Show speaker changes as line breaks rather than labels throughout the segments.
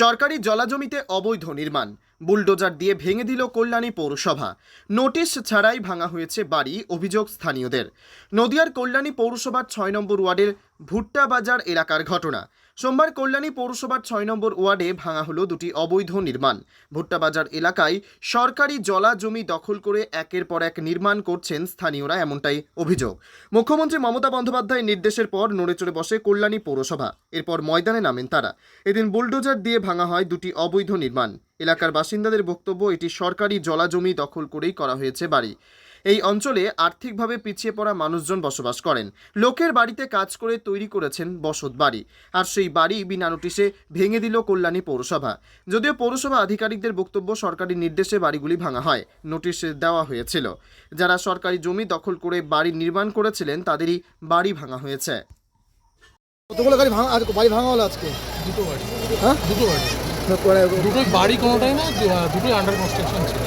সরকারি জলাজমিতে অবৈধ নির্মাণ, বুলডোজার দিয়ে ভেঙে দিল কল্যাণী পৌরসভা। নোটিশ ছাড়াই ভাঙা হয়েছে বাড়ি, অভিযোগ স্থানীয়দের। নদিয়ার কল্যাণী পৌরসভার ছয় নম্বর ওয়ার্ডের ভুট্টা বাজার এলাকার ঘটনা। সোমবার কল্যাণী পৌরসভার ছয় নম্বর ওয়ার্ডে ভাঙা হলো দুটি অবৈধ নির্মাণ। ভুট্টা বাজার এলাকায় সরকারি জলা জমি দখল করে একের পর এক নির্মাণ করছেন স্থানীয়রা এমনটাই অভিযোগ। মুখ্যমন্ত্রী মমতা বন্দ্যোপাধ্যায়ের নির্দেশের পর নড়েচড়ে বসে কল্যাণী পৌরসভা। এরপর ময়দানে নামেন তারা। এদিন বুলডোজার দিয়ে ভাঙা হয় দুটি অবৈধ নির্মাণ। এলাকার বাসিন্দাদের বক্তব্য, এটি সরকারি জলাজমি দখল করেই করা হয়েছে বাড়ি। এই অঞ্চলে আর্থিকভাবে পিছিয়ে পড়া মানুষজন বসবাস করেন। লোকের বাড়িতে কাজ করে তৈরি করেছেন বসত বাড়ি। আর সেই বাড়ি বিনা নোটিশে ভেঙে দিল কল্যাণী পৌরসভা। যদিও পৌরসভা আধিকারিকদের বক্তব্য সরকারি নির্দেশে বাড়িগুলি ভাঙা হয় নোটিশ দেওয়া হয়েছিল। যারা সরকারি জমি দখল করে বাড়ি নির্মাণ করেছিলেন তাদেরই বাড়ি ভাঙা হয়েছে।
কতগুলো গাড়ি ভাঙা বাড়ি ভাঙা হলো আজকে?
দুটো বাড়ি।
হ্যাঁ?
দুটো বাড়ি। দুটোই বাড়ি কোনোটাই না দুটোই আন্ডার কনস্ট্রাকশন ছিল।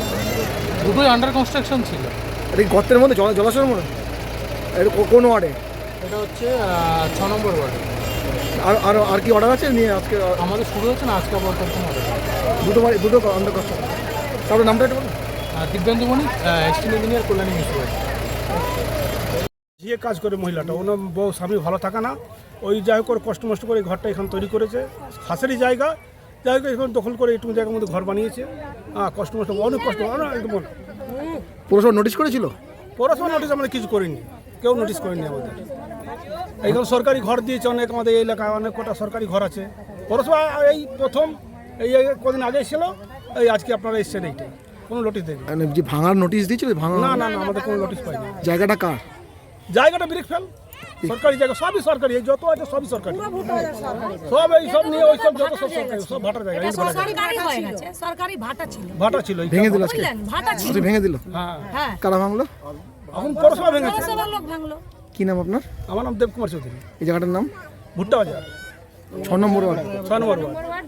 দুটোই আন্ডার কনস্ট্রাকশন ছিল।
এটা কি গর্তের মধ্যে? জল জলাশয়ের মধ্যে? এটা কোন ওয়ার্ডে?
এটা হচ্ছে ছ নম্বর ওয়ার্ডে।
আর আর আর কি অর্ডার আছে নিয়ে আজকে?
আমাদের শুরু হচ্ছে না আজকে হবে
দুটো বাড়ি দুটো অন্ধ কষ্ট। তারপরে নামটা একটু বলুন।
দিব্যেন্দু বণিক এস্টিম ইঞ্জিনিয়ার কল্যাণী মিউনিসিপ্যালিটি।
যে কাজ করে মহিলাটা ওনার বউ স্বামী ভালো থাকে না। ওই যাই হোক করে কষ্ট মষ্ট করে ঘরটা এখানে তৈরি করেছে। খাসেরই জায়গা যাই হোক এখন দখল করে একটু জায়গার মধ্যে ঘর বানিয়েছে। হ্যাঁ কষ্ট মষ্ট অনেক কষ্ট অনেক একদম।
পৌরসভা নোটিশ করেছিল?
পৌরসভা নোটিশ আমরা কিছু করিনি কেউ নোটিশ করেনি আমাদের। এইখানে সরকারি ঘর দিয়েছে অনেক আমাদের এই এলাকায় অনেক কটা সরকারি ঘর আছে। পৌরসভা এই প্রথম এই এই কদিন আগে ছিল এই আজকে আপনারা এসছেন এইটা। কোনো নোটিশ দেয়নি।
মানে যে ভাঙার নোটিশ দিয়েছিল ভাঙা
না না না আমাদের কোনো নোটিশ পাইনি।
জায়গাটা কার?
জায়গাটা ব্রিক ফেল। সরকারি জায়গা সবই সরকারি এই যত আছে সবই সরকারি। সব এই সব নিয়ে ওই সব যত সব সরকারি সব ভাটার জায়গা জায়গা।
সরকারি হয়ে গেছে সরকারি ভাটা ছিল।
ভাটা ছিল
ভেঙে দিল আজকে
ভাটা ছিল।
আজকে ভেঙে দিল?
হ্যাঁ।
হ্যাঁ।
কারা ভাঙলো?
এখন পৌরসভা ভেঙেছে।
পৌরসভার লোক ভাঙলো।
কি নাম আপনার?
আমার নাম দেবকুমার চৌধুরী।
এই জায়গাটার নাম?
ভুট্টা বাজার।
ছ নম্বর ওয়ার্ড।
ছয় নম্বর ওয়ার্ড।